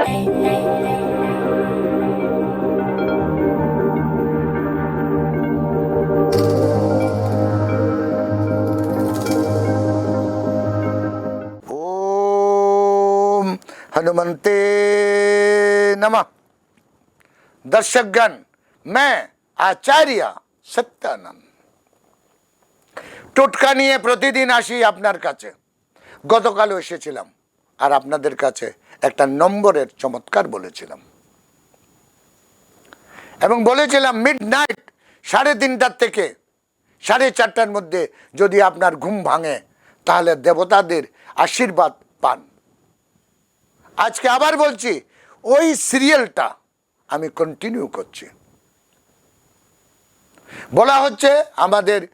ओम हनुमंते नमः दर्शकगण मैं আচার্য সত্যানন্দ টোটকা নিয়ে প্রতিদিন আসি আপনার কাছে গতকালও এসেছিলাম আর আপনাদের কাছে একটা নম্বরের চমৎকার বলেছিলাম। এবং বলেছিলাম মিড নাইট সাড়ে তিনটার থেকে সাড়ে চারটার মধ্যে যদি আপনার ঘুম ভাঙে, তাহলে দেবতাদের আশীর্বাদ পান। আজকে আবার বলছি, ওই সিরিয়ালটা আমি কন্টিনিউ করছি। বলা হচ্ছে, আমাদের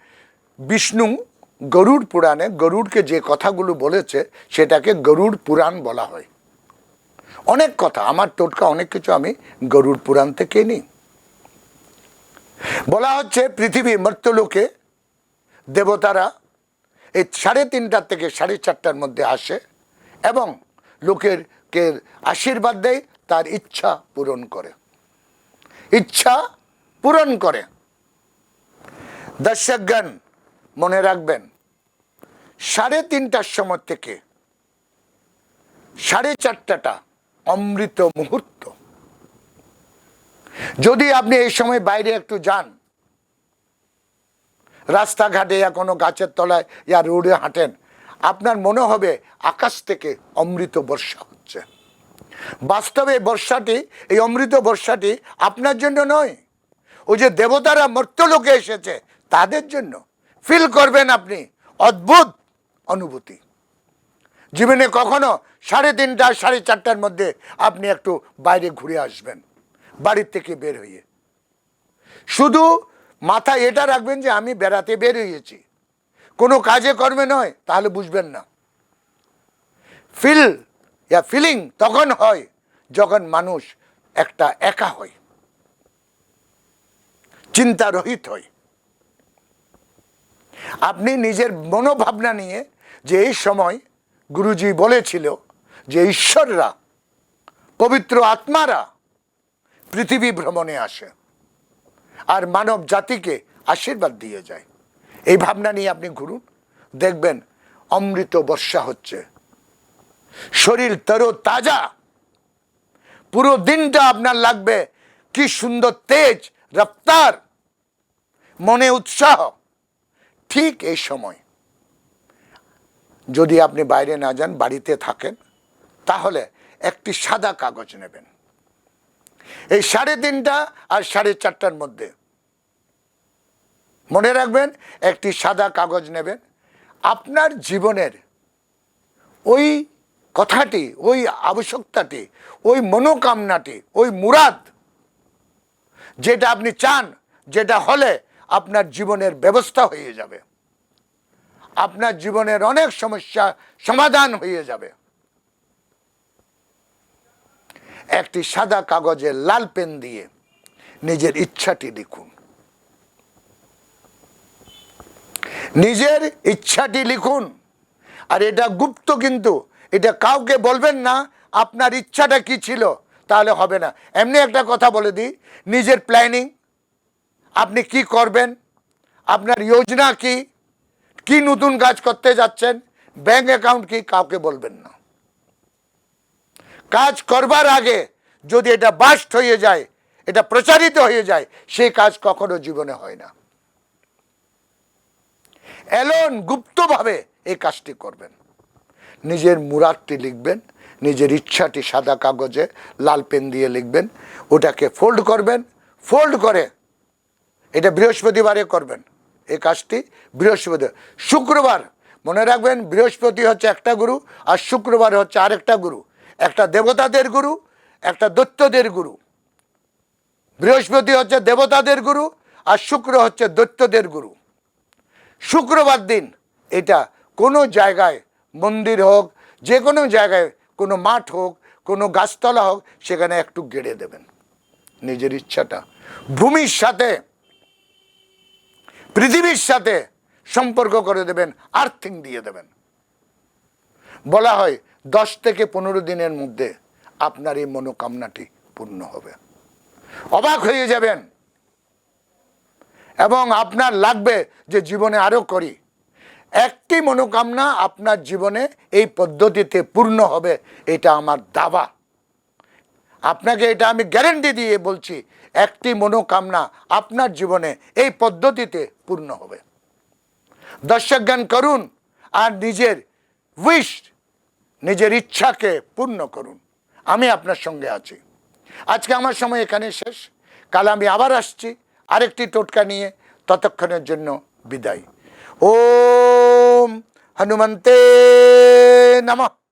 বিষ্ণু গরুড় পুরাণে গরুড়কে যে কথাগুলো বলেছে, সেটাকে গরুড় পুরাণ বলা হয়। অনেক কথা। আমার টোটকা অনেক কিছু আমি গরুর পুরাণ থেকে নিই। বলা হচ্ছে পৃথিবী মর্তলোকে দেবতারা এই সাড়ে তিনটার থেকে সাড়ে চারটার মধ্যে আসে এবং লোকের কে আশীর্বাদ দেয়, তার ইচ্ছা পূরণ করে। ইচ্ছা পূরণ করে। দর্শকগণ, মনে রাখবেন, সাড়ে তিনটার সময় থেকে সাড়ে চারটাটা অমৃত মুহূর্ত। যদি আপনি এই সময় বাইরে একটু যান, রাস্তাঘাটে ইয়া কোনো গাছের তলায় ইয়া রোডে হাঁটেন, আপনার মনে হবে আকাশ থেকে অমৃত বর্ষা হচ্ছে। বাস্তবে বর্ষাটি, এই অমৃত বর্ষাটি আপনার জন্য নয়। ওই যে দেবতারা মর্তলোকে এসেছে, তাদের জন্য। ফিল করবেন আপনি, অদ্ভুত অনুভূতি। জীবনে কখনো সাড়ে তিনটা, সাড়ে চারটার মধ্যে আপনি একটু বাইরে ঘুরে আসবেন, বাড়ির থেকে বের হয়ে। শুধু মাথায় এটা রাখবেন যে আমি বেড়াতে বের হয়েছি। কোনো কাজে কর্মে নয়, তাহলে বুঝবেন না। ফিল, ইয়া ফিলিং তখন হয় যখন মানুষ একটা একা হয়। চিন্তা রহিত হয়। আপনি নিজের মনোভাবনা নিয়ে যে এই সময় গুরুজি বলেছিল যে ঈশ্বররা, পবিত্র আত্মারা পৃথিবী ভ্রমণে আসে আর মানব জাতিকে আশীর্বাদ দিয়ে যায়। এই ভাবনা নিয়ে আপনি ঘুরুন, দেখবেন অমৃত বর্ষা হচ্ছে। শরীর তরো তাজা পুরো দিনটা আপনার লাগবে কি সুন্দর তেজ, রফতার, মনে উৎসাহ। ঠিক এই সময় যদি আপনি বাইরে না যান, বাড়িতে থাকেন, তাহলে একটি সাদা কাগজ নেবেন। এই সাড়ে তিনটা আর সাড়ে চারটার মধ্যে মনে রাখবেন, একটি সাদা কাগজ নেবেন। আপনার জীবনের ওই কথাটি, ওই আবশ্যকতাটি, ওই মনোকামনাটি, ওই মুরাদ যেটা আপনি চান, যেটা হলে আপনার জীবনের ব্যবস্থা হয়ে যাবে। আপনার জীবনের অনেক সমস্যা সমাধান হয়ে যাবে। একটি সাদা কাগজে লাল পেন দিয়ে নিজের ইচ্ছাটি লিখুন। নিজের ইচ্ছাটি লিখুন। আর এটা গুপ্ত কিন্তু, এটা কাউকে বলবেন না, আপনার ইচ্ছাটা কি ছিল, তাহলে হবে না। এমনি একটা কথা বলে দিই, নিজের প্ল্যানিং আপনি কি করবেন, আপনার যোজনা কি কি নতুন কাজ করতে যাচ্ছেন? ব্যাংক অ্যাকাউন্ট কি কাউকে বলবেন না। কাজ করবার আগে যদি এটা বাস্ট হয়ে যায়, এটা প্রচারিত হয়ে যায় সেই কাজ কখনো জীবনে হয় না। এলন গুপ্তভাবে এই কাজটি করবেন। নিজের মুরাদটি লিখবেন, নিজের ইচ্ছাটি সাদা কাগজে লাল পেন দিয়ে লিখবেন, ওটাকে ফোল্ড করবেন, ফোল্ড করে এটা বৃহস্পতিবারে করবেন। এই কাজটি বৃহস্পতি শুক্রবার, মনে রাখবেন বৃহস্পতি হচ্ছে একটা গুরু আর শুক্রবার হচ্ছে আরেকটা গুরু। একটা দেবতাদের গুরু, একটা দৈত্যদের গুরু। বৃহস্পতি হচ্ছে দেবতাদের গুরু আর শুক্র হচ্ছে দৈত্যদের গুরু। শুক্রবার দিন এটা কোনো জায়গায় মন্দির হোক যে কোনো জায়গায় কোনো মাঠ হোক, কোনো গাছতলা হোক, সেখানে একটু গেড়ে দেবেন। নিজের ইচ্ছাটা। ভূমির সাথে পৃথিবীর সাথে সম্পর্ক করে দেবেন আর্থিং দিয়ে দেবেন। বলা হয়, দশ থেকে পনেরো দিনের মধ্যে আপনার এই মনোকামনাটি পূর্ণ হবে। অবাক হয়ে যাবেন। এবং আপনার লাগবে যে জীবনে আরও করি। একটি মনোকামনা আপনার জীবনে এই পদ্ধতিতে পূর্ণ হবে, এটা আমার দাবা আপনাকে এটা আমি গ্যারেন্টি দিয়ে বলছি, একটি মনোকামনা আপনার জীবনে এই পদ্ধতিতে পূর্ণ হবে। দর্শক জ্ঞান করুন আর নিজের উইশ নিজের ইচ্ছাকে পূর্ণ করুন। আমি আপনার সঙ্গে আছি। আজকে আমার সময় এখানে শেষ। কাল আমি আবার আসছি আরেকটি টোটকা নিয়ে। ততক্ষণের জন্য বিদায়। ওম হনুমন্তে নমঃ।